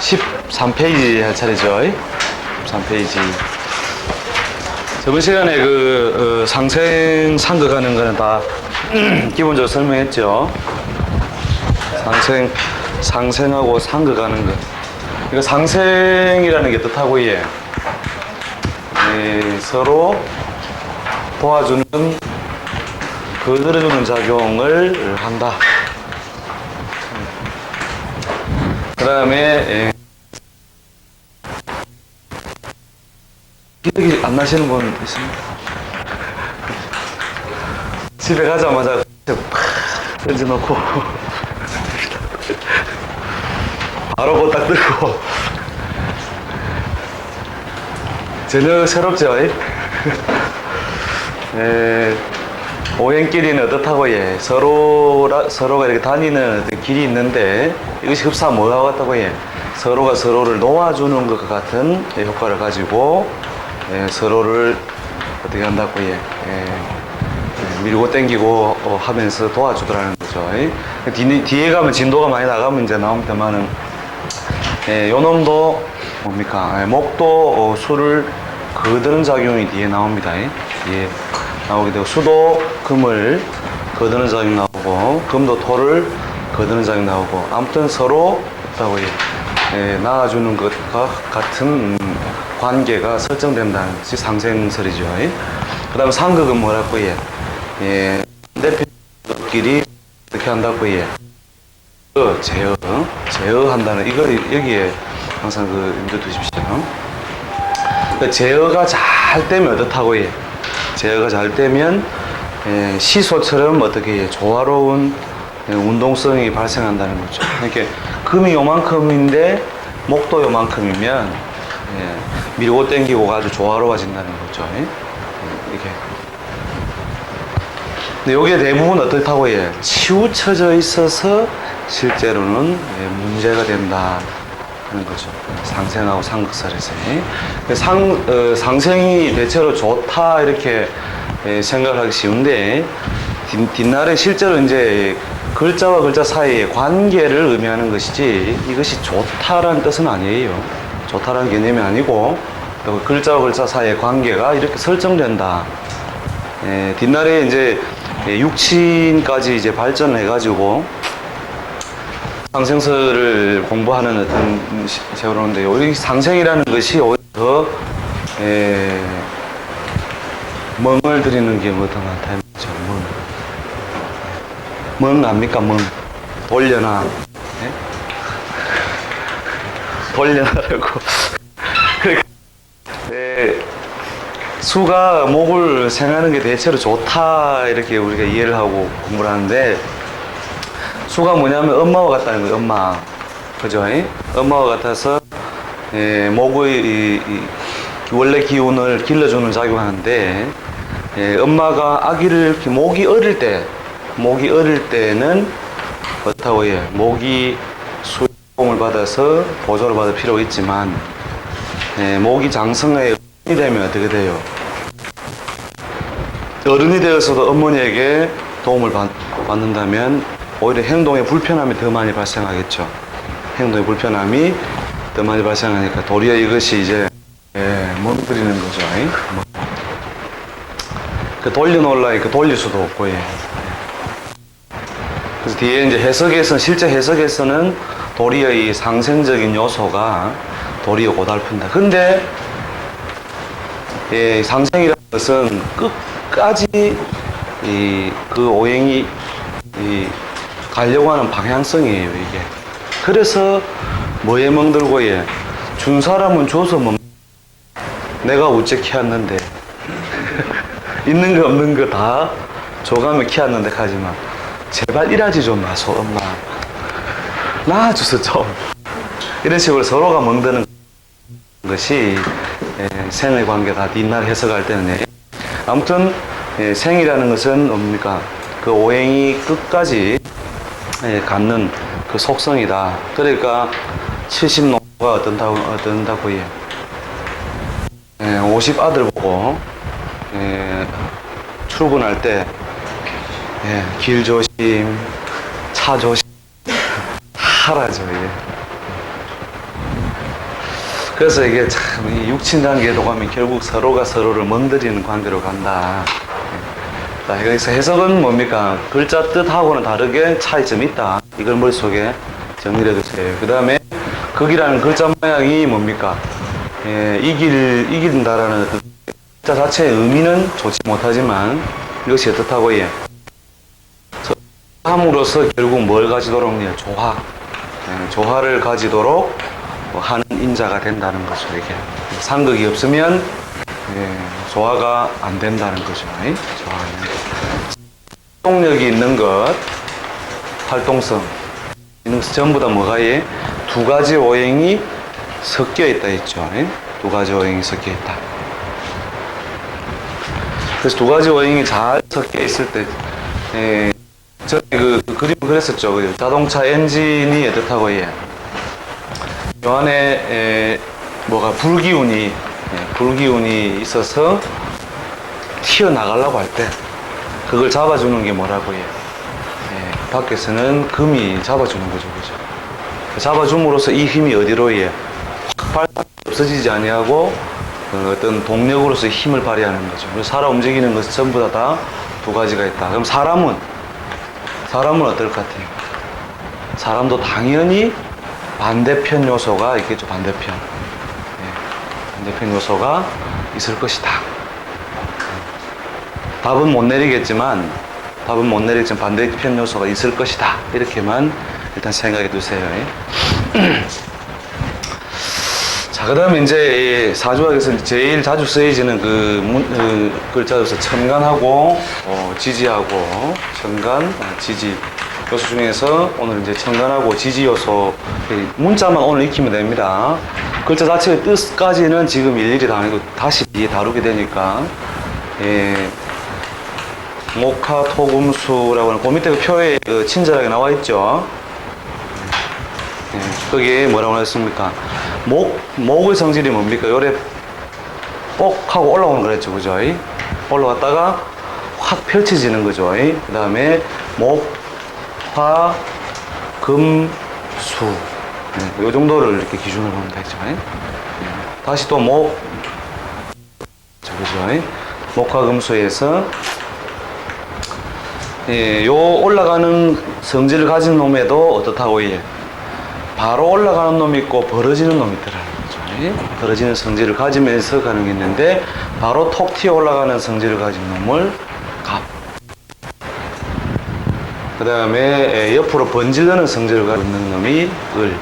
13페이지 할 차례죠. 13페이지. 저번 시간에 그 어, 상생 상극하는 거는 다 기본적으로 설명했죠. 상생 상생하고 상극하는 거. 이거 상생이라는 게 뜻하고 예. 예, 서로 도와주는 거들어주는 작용을 한다. 그 다음에 기억이 안 나시는 분 있습니까? 집에 가자마자 팍 던져놓고 바로 곧딱 들고 전혀 새롭죠? 에, 오행길이는 어떻다고 예 서로라 서로가 이렇게 다니는 길이 있는데 이것이 흡사 뭐하고 같다고 예 서로가 서로를 놓아주는 것 같은 예, 효과를 가지고 예, 서로를 어떻게 한다고 예, 예, 예, 밀고 당기고 어, 하면서 도와주더라는 거죠. 예. 뒤, 뒤에 가면 진도가 많이 나가면 이제 나옵니다만은 예, 요 놈도 뭡니까 예, 목도 어, 수를 거드는 작용이 뒤에 나옵니다. 예. 뒤에 나오게 되고 수도 금을 거드는 작용 나오고 금도 토를 거드는 작용 나오고 아무튼 서로 있다고 예, 예, 나아주는 것과 같은 음, 관계가 설정된다는 것이 상생설이죠. 예. 그 다음에 상극은 뭐라고 예, 예, 대표끼리 어떻게 한다고 예. 어, 제어, 제어한다는 이거 여기에 항상 그 염두 두십시오. 그 제어가 잘 되면 어떻다고 해? 제어가 잘 되면 예, 시소처럼 어떻게 해? 조화로운 예, 운동성이 발생한다는 거죠. 이렇게 금이 요만큼인데 목도 요만큼이면 예, 밀고 당기고 아주 조화로워진다는 거죠. 예? 이게. 근데 요게 대부분 어떻다고 해? 치우쳐져 있어서 실제로는 예, 문제가 된다. 하는 거죠. 상생하고 상극설에서. 그 상, 어, 상생이 대체로 좋다, 이렇게 예, 생각하기 쉬운데, 뒷, 뒷날에 실제로 이제 글자와 글자 사이의 관계를 의미하는 것이지, 이것이 좋다라는 뜻은 아니에요. 좋다라는 개념이 아니고, 또 글자와 글자 사이의 관계가 이렇게 설정된다. 예, 뒷날에 이제 예, 육친까지 이제 발전해가지고, 상생설을 공부하는 어떤 시- 세월호인데 우리 상생이라는 것이 오히려 더 에, 멍을 들이는 게 많다 이죠 멍. 멍 압니까 멍? 돌려나 예? 돌려나라고 그러니까 에, 수가 목을 생하는 게 대체로 좋다 이렇게 우리가 이해를 하고 공부를 하는데 수가 뭐냐면 엄마와 같다는 거예요, 엄마. 그죠? 이? 엄마와 같아서, 예, 목의 이, 이 원래 기운을 길러주는 작용하는데, 예, 엄마가 아기를 이렇게 목이 어릴 때, 목이 어릴 때는 어떻다고 해? 목이 수용을 받아서 보조를 받을 필요가 있지만, 예, 목이 장성에 어른이 되면 어떻게 돼요? 어른이 되어서도 어머니에게 도움을 받, 받는다면 오히려 행동에 불편함이 더 많이 발생하겠죠. 행동에 불편함이 더 많이 발생하니까 도리어 이것이 이제 예, 멍들이는 거죠. 그 돌려놓으려 그 돌릴 수도 없고 예. 그래서 뒤에 이제 해석에서는 실제 해석에서는 도리어 이 상생적인 요소가 도리어 고달픈다. 근데 예, 상생이라는 것은 끝까지 이 그 오행이 이 가려고 하는 방향성이에요, 이게. 그래서 뭐에 멍들고 예. 준 사람은 줘서 멍 내가 우째 키웠는데 있는 거 없는 거 다 줘가면 키웠는데 가지마 제발 일하지 좀 마소 엄마 좀 이런 식으로 서로가 멍드는 것이 예, 생의 관계다 뒷날 해석할 때는 예. 아무튼 예, 생이라는 것은 뭡니까 그 오행이 끝까지 예, 갖는 그 속성이다 그러니까 70노가 어떤다고 어떤다고 예. 예, 50 아들 보고 예, 출근할 때 예, 길 조심 차 조심 하라죠 예. 그래서 이게 참, 이 육친 관계로 가면 결국 서로가 서로를 멍들이는 관계로 간다. 예. 자, 여기서 해석은 뭡니까? 글자 뜻하고는 다르게 차이점이 있다. 이걸 머릿속에 정리를 해두세요. 그 다음에 극이라는 글자 모양이 뭡니까? 예, 이길, 이긴다라는 그 글자 자체의 의미는 좋지 못하지만 이것이 어떻다고 예. 서- 함으로써 결국 뭘 가지도록 예, 조화. 예, 조화를 가지도록 하는 인자가 된다는 거죠, 이게. 상극이 없으면 예, 조화가 안 된다는 거죠. 예? 활동력이 있는 것, 활동성. 이는 전부 다 뭐가 예? 두 가지 오행이 섞여 있다 했죠. 예? 두 가지 오행이 섞여 있다. 그래서 두 가지 오행이 잘 섞여 있을 때, 예, 전에 그, 그 그림 그랬었죠. 그 자동차 엔진이 어떻다고 예. 요 안에 에, 뭐가 불기운이 예, 불기운이 있어서 튀어나가려고 할 때 그걸 잡아주는 게 뭐라고 해요? 예, 밖에서는 금이 잡아주는 거죠, 그죠? 잡아줌으로써 이 힘이 어디로 예, 확 발- 없어지지 아니하고 그 어떤 동력으로서 힘을 발휘하는 거죠. 살아 움직이는 것은 전부 다다두 가지가 있다. 그럼 사람은 사람은 어떨 것 같아요? 사람도 당연히 반대편 요소가 있겠죠, 반대편. 예, 반대편 요소가 있을 것이다. 답은 못 내리겠지만, 답은 못 내리겠지만 반대편 요소가 있을 것이다. 이렇게만 일단 생각해 두세요. 예. 자, 그 다음에 이제 이 사주학에서 제일 자주 쓰여지는 그, 문, 그 글자로서 천간하고, 어, 지지하고, 천간, 아, 지지. 요소 중에서 오늘 이제 천간하고 지지 요소, 이 문자만 오늘 익히면 됩니다. 글자 자체의 뜻까지는 지금 일일이 다 아니고 다시 다루게 되니까, 예, 목화 토금수라고 하는 그 밑에 그 표에 그 친절하게 나와 있죠. 예, 거기에 뭐라고 했습니까? 목, 목의 성질이 뭡니까? 요래 뽁 하고 올라오는 거랬죠. 그죠? 올라갔다가 확 펼쳐지는 거죠. 그 다음에 목, 화, 금, 수. 네, 요 정도를 이렇게 기준으로 보면 되죠. 예. 다시 또 목, 저, 그죠? 목화, 금수에서 예, 요 올라가는 성질을 가진 놈에도 어떻다고 예. 바로 올라가는 놈이 있고 벌어지는 놈이 있더라는 거죠. 예? 벌어지는 성질을 가지면서 가는 게 있는데 바로 톡 튀어 올라가는 성질을 가진 놈을 갑. 그 다음에 옆으로 번질르는 성질을 있는 놈이 을.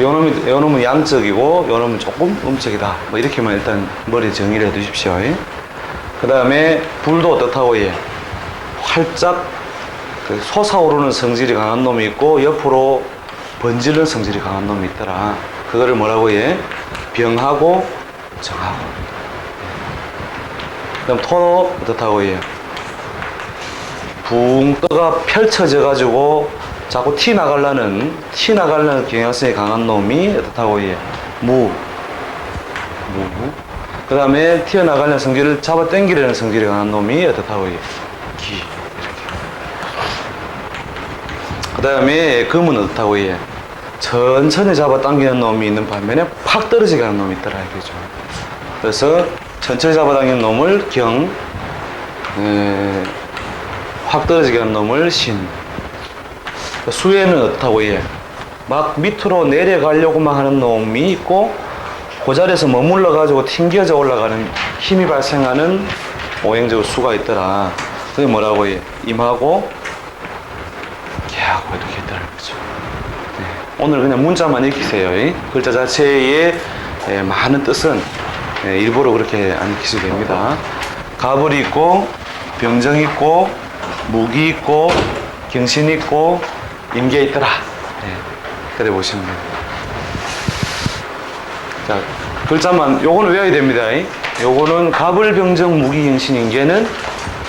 요 놈이, 요 놈은 양적이고 요 놈은 조금 음적이다. 뭐 이렇게만 일단 머리에 정의를 해 두십시오. 그 다음에 불도 어떻다고 예. 활짝 그 솟아오르는 성질이 강한 놈이 있고 옆으로 번지는 성질이 강한 놈이 있더라. 그거를 뭐라고 해? 병하고 정하고. 그럼 토 어떻다고 해? 붕 떠가 펼쳐져 가지고 자꾸 티 나가려는 티 나가려는 경향성이 강한 놈이 어떻다고 해? 무. 무. 그 다음에 튀어나가려는 성질을 잡아 당기려는 성질이 강한 놈이 어떻다고 해? 기. 그 다음에 금은 어떻다고 해? 천천히 잡아 당기는 놈이 있는 반면에 팍 떨어지게 하는 놈이 있더라 이거죠. 그래서 천천히 잡아 당기는 놈을 경, 에, 확 떨어지게 하는 놈을 신. 수에는 어떻다고 해? 막 밑으로 내려가려고만 하는 놈이 있고 그 자리에서 머물러 가지고 튕겨져 올라가는 힘이 발생하는 오행적 수가 있더라. 그게 뭐라고 해? 임하고 개하고 이렇게. 오늘 그냥 문자만 읽히세요. 이 글자 자체의 예, 많은 뜻은 예, 일부러 그렇게 안 익히셔도 됩니다. 갑을 있고, 병정 있고, 무기 있고, 경신 있고, 임계 있더라. 예, 그래 보시면 됩니다. 자, 글자만, 요거는 외워야 됩니다. 이. 요거는 갑을, 병정, 무기, 경신, 임계는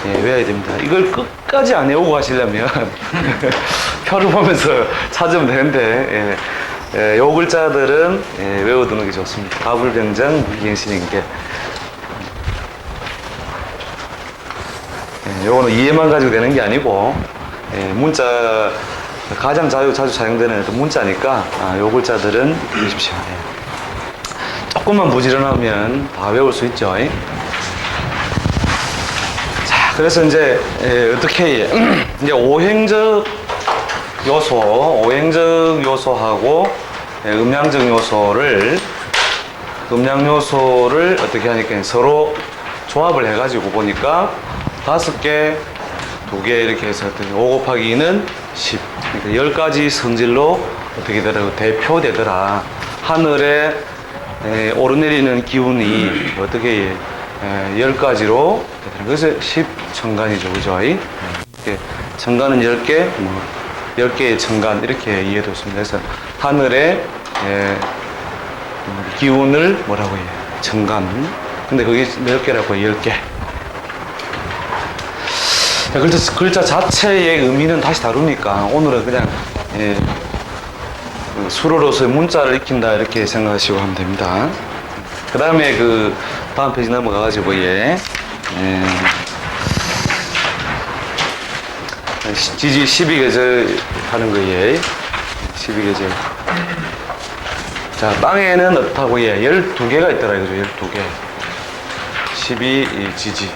예, 외워야 됩니다. 이걸 끝까지 안 외우고 가시려면 표를 보면서 찾으면 되는데 예, 예, 요 글자들은 예, 외워두는 게 좋습니다. 가불병장 무기경신인 게 예, 요거는 이해만 가지고 되는 게 아니고 예, 문자 가장 자주 자주 사용되는 문자니까 아, 요 글자들은 읽으십시오. 예. 조금만 부지런하면 다 외울 수 있죠. 자, 그래서 이제 에, 어떻게 이제 오행적 요소, 오행적 요소하고 예, 음양적 요소를 음양 요소를 어떻게 하니까 서로 조합을 해가지고 보니까 다섯 개, 두 개 이렇게 해서 5 곱하기 2는 10. 그러니까 열 가지 성질로 어떻게 되더라고 대표되더라. 하늘에 에, 오르내리는 기운이 어떻게 에, 열 가지로 되더라. 그래서 10 천간이죠, 그죠? 이렇게 천간은 10개, 뭐 10개의 천간 이렇게 이해도 습니다 그래서 에, 음, 기운을 뭐라고 해요? 천간. 근데 그게 몇 개라고? 열 개. 글자, 글자 자체의 의미는 다시 다루니까 오늘은 그냥 예, 그 수로로서의 문자를 익힌다 이렇게 생각하시고 하면 됩니다. 그 다음에 그 다음 페이지 넘어가가지고 예, 예, 시- 지지 12계절 하는 거예 12계절. 자, 땅에는 어떻다고 예, 12개가 있더라 이거죠. 12개. 12 지지.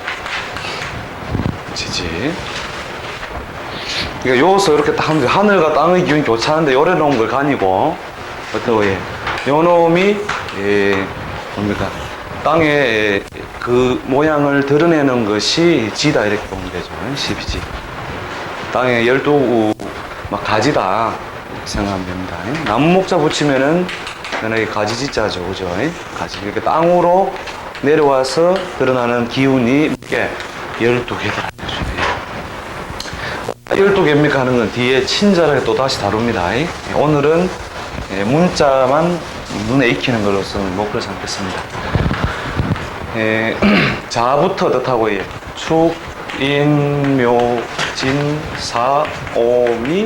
지지. 그러니까 요서 이렇게 딱 하면 돼. 하늘과 땅의 기운이 교차하는데 요래 놓은 걸 가니고 어떤 예. 요 놈이 예, 뭡니까? 땅에 그 모양을 드러내는 것이 지다 이렇게 보면 되죠. 12지. 땅에 열두 막 가지다 이렇게 생각하면 됩니다. 나무 목자 붙이면은 연하게 가지지자죠, 그죠? 가지 이렇게 땅으로 내려와서 드러나는 기운이 이게 열두 개더라. 열두 개입니까 하는 건 뒤에 친절하게 또 다시 다룹니다. 오늘은 예, 문자만 눈에 익히는 걸로서 목표를 삼겠습니다. 예, 자부터 어떻다고 해요? 축, 인, 묘, 진, 사, 오미,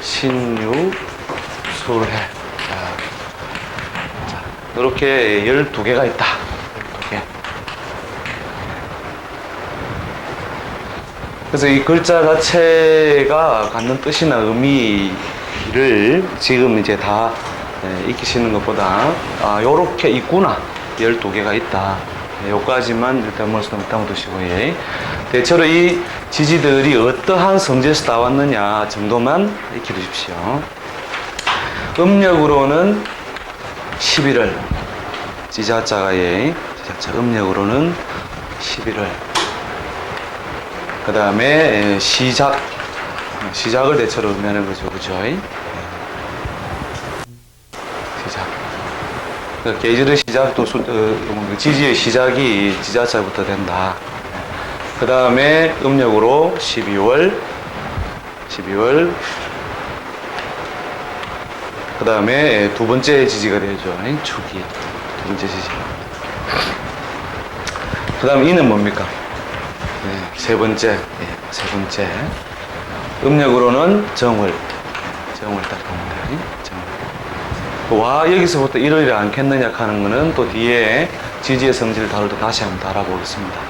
신유, 술해. 자, 자, 이렇게 12개가 있다. 12개. 그래서 이 글자 자체가 갖는 뜻이나 의미를 지금 이제 다 예, 익히시는 것보다 아 요렇게 있구나 12개가 있다 예, 요까지만 일단 머릿속에 담아두시고 예. 대체로 이 지지들이 어떠한 성질에서 나왔느냐 정도만 익혀 두십시오. 음력으로는 11월 지자자가 예 지자자 음력으로는 11월. 그 다음에 시작. 시작을 대체로 의미하는 거죠. 그죠? 시작. 그 계절의 시작도 수- 어, 지지의 시작이 지자자부터 된다 그 다음에 음력으로 12월 12월 그 다음에 두 번째 지지가 되죠 축이 두 번째 지지 그 다음 이는 뭡니까 네, 세 번째, 예, 세 번째. 음력으로는 정월. 정월 딱 봅니다. 정월. 와, 여기서부터 1월이 않겠느냐 하는 거는 또 뒤에 지지의 성질을 다룰 때 다시 한번 달아보겠습니다.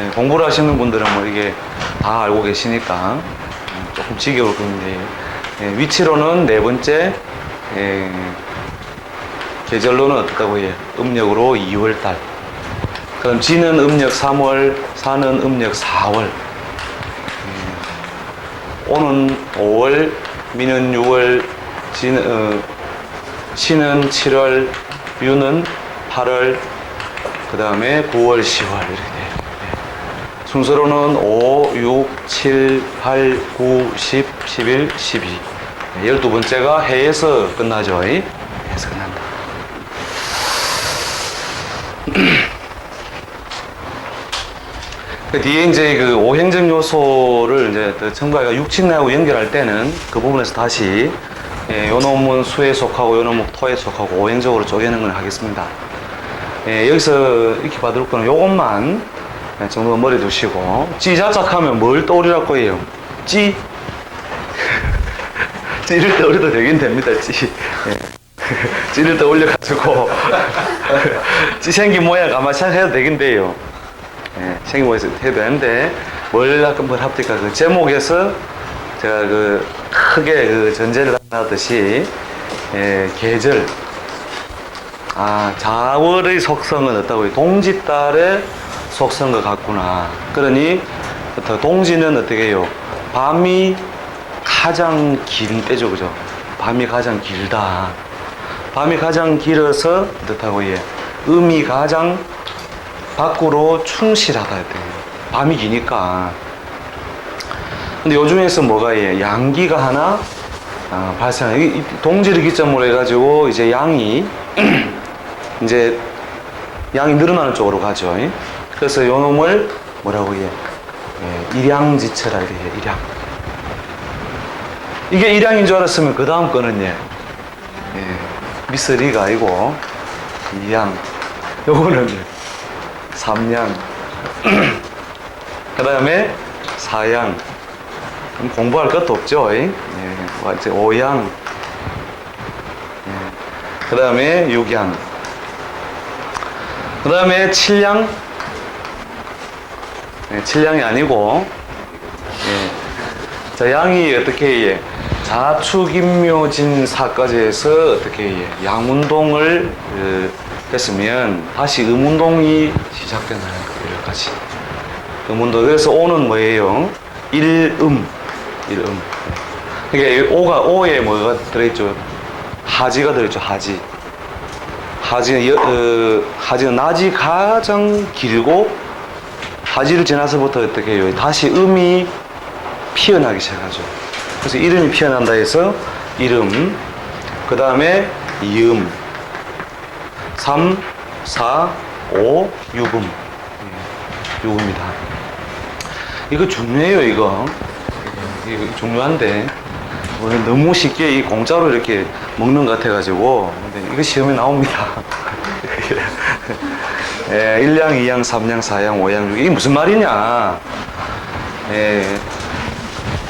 예, 공부를 하시는 분들은 뭐 이게 다 알고 계시니까 음, 조금 지겨울 건데, 예, 위치로는 네 번째, 예, 계절로는 어떻다고 해요? 음력으로 2월달. 그럼 지는 음력 3월, 사는 음력 4월. 음, 오는 5월, 미는 6월, 지는, 어, 시는 7월, 유는 8월, 그 다음에 9월, 10월 이렇게 돼요. 네. 순서로는 5, 6, 7, 8, 9, 10, 11, 12. 네, 열두 번째가 해에서 끝나죠. 이? 해에서 끝난다. 그 뒤에 이제 그 오행적 요소를 이제 그 청가가 육친하고 연결할 때는 그 부분에서 다시 예, 요 놈은 수에 속하고 요 놈은 토에 속하고 오행적으로 쪼개는 걸 하겠습니다. 예, 여기서 이렇게 받을 거는 요것만 예, 정도 머리 두시고 찌자작하면 뭘 떠올리랄 거예요? 찌? 찌를 떠올려도 되긴 됩니다. 찌. 예. 찌를 떠올려가지고 찌 생긴 모양 아마 생각해도 되긴 돼요. 예, 생각해서 해도 되는데 뭘 아까 뭘 합니까? 그 제목에서 제가 그 크게 그 전제를 하듯이 예, 계절. 아, 자월의 속성은 어떻고, 동지달의 속성과 같구나. 그러니, 어떠- 동지는 어떻게 해요? 밤이 가장 긴 때죠, 그죠? 밤이 가장 길다. 밤이 가장 길어서 어떻다고 예. 음이 가장 밖으로 충실하다 했대. 밤이 기니까. 근데 요 중에서 뭐가 예, 양기가 하나 아, 발생. 동지를 기점으로 해가지고 이제 양이 이제 양이 늘어나는 쪽으로 가죠. 예. 그래서 요 놈을 뭐라고 예, 예 일양지체라 이래 요 일양. 이게 일양인 줄 알았으면 그 다음 거는 예, 예 미스리가 아니고 이양. 요거는 예, 삼양. 그 다음에 사양. 공부할 것도 없죠. 예. 예, 이제 오양. 그 다음에 육양. 그 다음에 칠양. 예, 칠양이 아니고, 예. 자, 양이 어떻게, 예. 자축인묘진 사까지 해서 어떻게, 예. 양운동을 그, 했으면 다시 음운동이 시작되나요? 여기까지. 음운동. 그래서 오는 뭐예요? 일음. 일음. 그러니까 이 오가, 오에 뭐가 들어있죠? 하지가 들어있죠, 하지. 하지는, 여, 어, 하지는 낮이 가장 길고, 하지를 지나서부터 어떻게 해요? 다시 음이 피어나기 시작하죠. 그래서 이름이 피어난다 해서 이름, 그 다음에 이음, 3, 4, 5, 6음. 예, 6음이다. 이거 중요해요, 이거. 이거 중요한데. 너무 쉽게 이 공짜로 이렇게 먹는 것 같아가지고. 근데 이거 시험에 나옵니다. 예, 1양, 2양, 3양, 4양, 5양, 6양. 이게 무슨 말이냐. 예.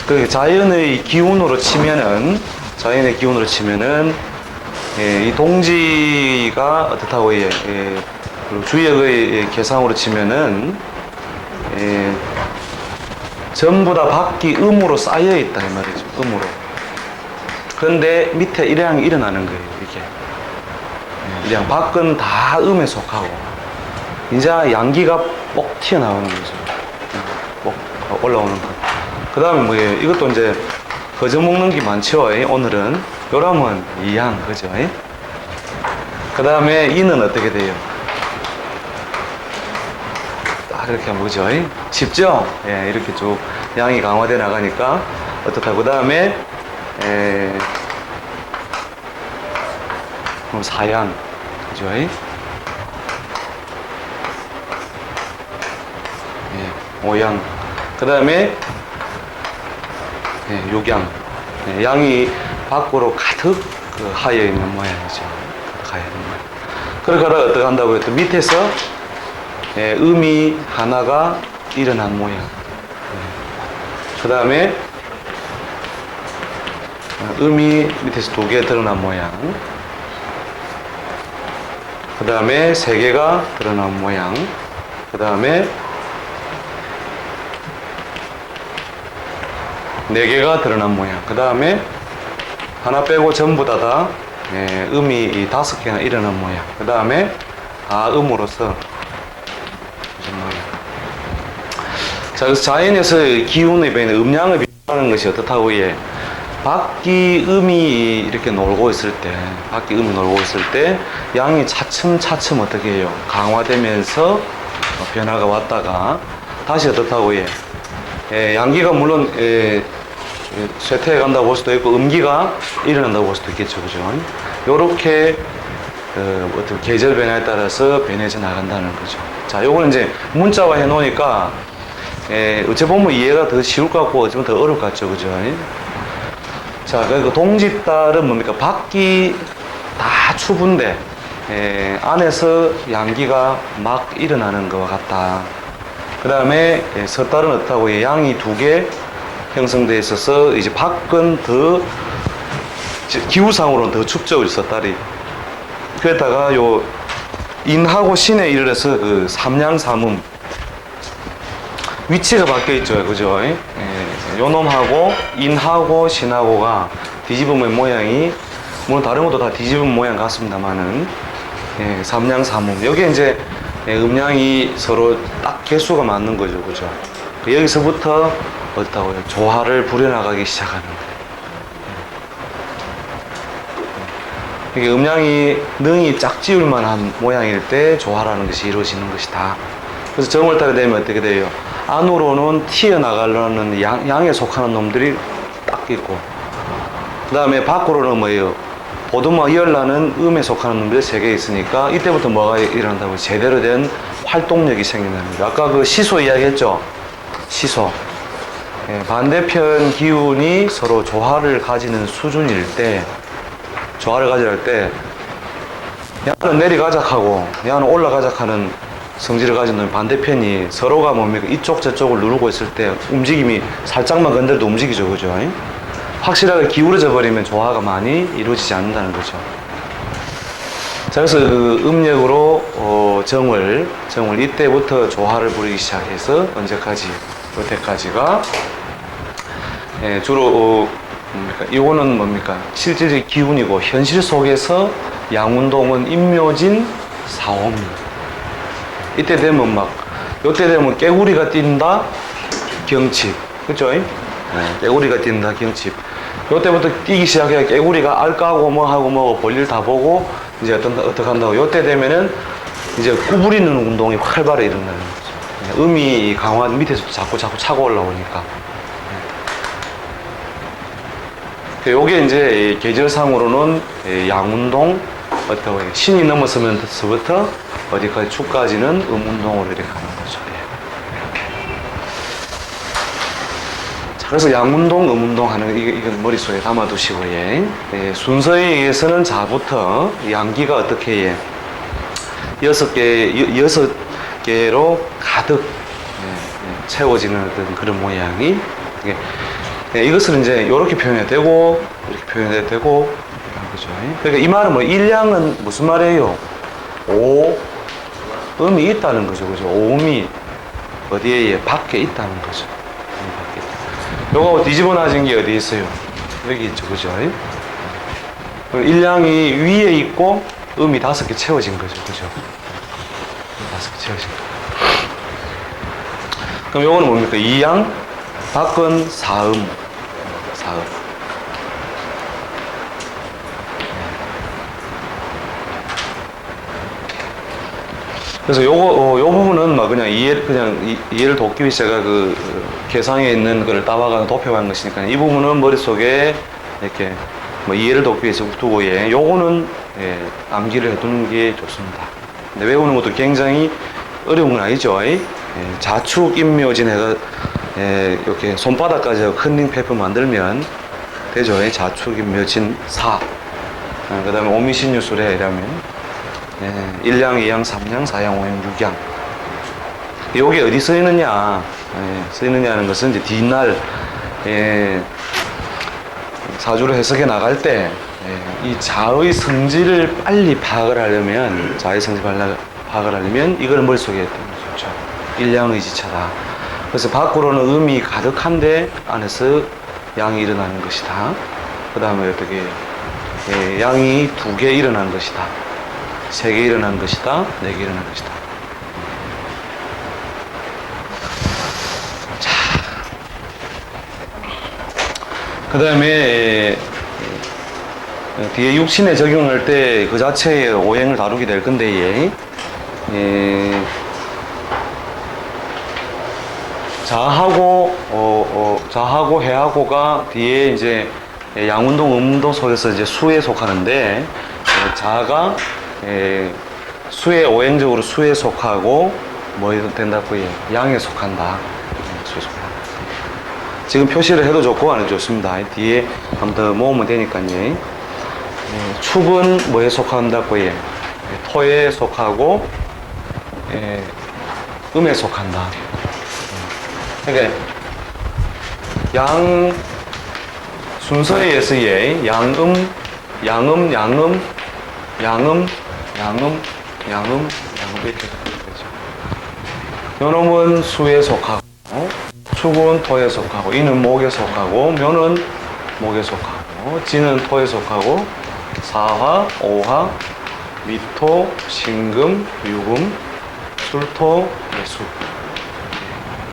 그 자연의 기운으로 치면은, 자연의 기운으로 치면은, 예, 이 동지가 어떻다고 예, 예, 그리고 주역의 예, 계상으로 치면은 예, 전부 다 밖이 음으로 쌓여 있다 이 말이죠. 음으로. 그런데 밑에 일양이 일어나는 거예요. 이게 예, 일양 밖은 다 음에 속하고 이제 양기가 뻑 튀어나오는 거죠. 예, 뻑 올라오는 거. 그 다음에 뭐예요? 이것도 이제 거저 먹는 게 많죠. 예, 오늘은 요람은 이양 그죠? 그 다음에 이는 어떻게 돼요? 딱 이렇게 그죠? 쉽죠? 예, 이렇게 쭉 양이 강화돼 나가니까 어떻다. 그 다음에 에, 그럼 사양 그죠? 예, 오양 그 다음에 예, 육양 예, 양이 밖으로 가득 그 하여 있는 모양이죠. 하여 있는 모양. 그러니까 어떻게 한다고 했더 밑에서 예, 음이 하나가 일어난 모양. 그 다음에 음이 밑에서 두 개 드러난 모양. 그 다음에 세 개가 드러난 모양. 그 다음에 네 개가 드러난 모양. 그 다음에 하나 빼고 전부 다다 예, 음이 이 다섯 개나 일어난 모양. 그 다음에 아 음으로서 이런 모양. 자, 그래서 자연에서 기운의 변화, 음양의 변화하는 것이 어떻다고 예. 밖이 음이 이렇게 놀고 있을 때, 밖이 음이 놀고 있을 때, 양이 차츰차츰 어떻게 해요? 강화되면서 어, 변화가 왔다가, 다시 어떻다고 예. 예, 양기가 물론, 예, 예, 쇠퇴해 간다고 볼 수도 있고, 음기가 일어난다고 볼 수도 있겠죠. 그죠? 요렇게, 그, 어떤 계절 변화에 따라서 변해져 나간다는 거죠. 자, 요거는 이제 문자화 해 놓으니까, 예, 어찌 보면 이해가 더 쉬울 것 같고, 어찌 보면 더 어려울 것 같죠. 그죠? 자, 그 동짓달은 뭡니까? 밖이 다 추분데, 예, 안에서 양기가 막 일어나는 것과 같다. 그 다음에 예, 섣달은 어떻다고 예, 양이 두개 형성되어 있어서 이제 밖은 더 지- 기후상으로는 더 춥죠, 우리 섣달이. 그랬다가 요 인하고 신에 이르러서 그 삼양삼음 위치가 바뀌어 있죠, 그죠? 예, 요 놈하고 인하고 신하고가 뒤집으면 모양이 물론 다른 것도 다 뒤집은 모양 같습니다만은 예, 삼양삼음 여기 이제 예, 음양이 서로 딱 개수가 맞는 거죠, 그죠? 여기서부터 어떻다고 요? 조화를 부려나가기 시작하는 거예요. 이게 음양이 능이 짝지을 만한 모양일 때 조화라는 것이 이루어지는 것이다. 그래서 정월달이 되면 어떻게 돼요? 안으로는 튀어나가려는 양, 양에 속하는 놈들이 딱 있고, 그 다음에 밖으로는 뭐예요? 보드마 이열나는 음에 속하는 놈들이 세 개 있으니까 이때부터 뭐가 일어난다고 제대로 된 활동력이 거예요. 아까 그 시소 이야기했죠? 시소. 예, 반대편 기운이 서로 조화를 가지는 수준일 때, 조화를 가지할 때, 야는 내리가작하고, 야는 올라가작하는 성질을 가진 놈 반대편이 서로가 뭡니까? 이쪽 저쪽을 누르고 있을 때 움직임이 살짝만 건드려도 움직이죠. 그죠? 확실하게 기울어져 버리면 조화가 많이 이루어지지 않는다는 거죠. 자, 그래서 그 음력으로 어, 정월, 정월 이때부터 조화를 부리기 시작해서 언제까지? 여태까지가 예, 주로 어, 뭡니까? 이거는 뭡니까? 실질의 기운이고 현실 속에서 양운동은 임묘진 사옴. 이때 되면 막 요때 되면 깨구리가 뛴다 경칩 그죠? 네, 깨구리가 뛴다 경칩 요때부터 뛰기 시작해야 깨구리가 알까고 뭐 하고 뭐 볼일 다 보고 이제 어떤 어떻게 한다고 요때 되면은 이제 구부리는 운동이 활발히 일어나는 거죠. 네, 음이 강화 밑에서 자꾸 자꾸 차고 올라오니까. 네. 요게 이제 이 계절상으로는 이 양운동 어떤 거 신이 넘어서면서부터 어디까지 축까지는 음운동으로 이렇게 가는 거죠. 예. 자, 그래서 양운동, 음운동 하는 이거 이건 머릿속에 담아두시고 예. 예, 순서에 의해서는 자부터 양기가 어떻게 예. 여섯 개 여- 여섯 개로 가득 예, 예, 채워지는 그런 모양이 이 게 예, 이것을 이제 이렇게 표현해야 되고 이렇게 표현해야 되고 거죠. 그러니까 이 말은 뭐 일량은 무슨 말이에요? 오 음이 있다는 거죠, 그죠? 오음이 어디에 예, 밖에 있다는 거죠. 음, 밖에. 요거 뒤집어 놔진 게 어디 있어요? 여기 있죠, 그죠? 일량이 위에 있고 음이 다섯 개 채워진 거죠, 그죠? 다섯 개 채워진 거. 그럼 요거는 뭡니까? 이양, 밖은 사음, 사음. 그래서 요거 어, 요 부분은 막 그냥 이해 그냥 이, 이해를 돕기 위해 제가 그 어, 계상에 있는 거를 따와가 도표한 것이니까 이 부분은 머릿속에 이렇게 뭐 이해를 돕기 위해서 두고 예 요거는 예, 암기를 해두는 게 좋습니다. 근데 외우는 것도 굉장히 어려운 건 아니죠. 예, 자축 임묘진 해가 예, 이렇게 손바닥까지 컨닝 페이퍼 만들면 되죠. 예, 자축 임묘진 사. 어, 그 다음에 오미신유술에 이라면 예, 1량, 2양, 3양, 4양, 5양, 6양. 여기 어디 쓰이느냐, 예, 쓰이느냐는 것은 이제 뒷날, 예, 사주를 해석해 나갈 때, 예, 이 자의 성질을 빨리 파악을 하려면, 자의 성질 을 파악을 하려면, 이걸 머릿속에 두는 게 좋죠. 1량 의 지차다. 그래서 밖으로는 음이 가득한데, 안에서 양이 일어나는 것이다. 그 다음에 어떻게, 예, 양이 두 개 일어나는 것이다. 세 개 일어난 것이다. 네 개 일어난 것이다. 자. 그 다음에, 뒤에 육신에 적용할 때 그 자체의 오행을 다루게 될 건데, 예. 예. 자하고, 어, 어, 자하고 해하고가 뒤에 이제 양운동, 음운동 속에서 이제 수에 속하는데, 예, 자가 예, 수에 오행적으로 수에 속하고 뭐 된다고 예, 양에 속한다. 지금 표시를 해도 좋고 안 해도 좋습니다. 뒤에 한번 더 모으면 되니까요. 예, 축은 뭐에 속한다고 예, 예, 토에 속하고 예, 음에 속한다. 예. 그러니까 양 순서에 의해서 예, 양음, 양음, 양음, 양음, 양음, 양음, 양음 이렇게 되죠. 요놈은 수에 속하고, 축은 토에 속하고, 이는 목에 속하고, 묘는 목에 속하고, 지는 토에 속하고, 사화, 오화, 미토, 신금, 유금, 술토, 예수.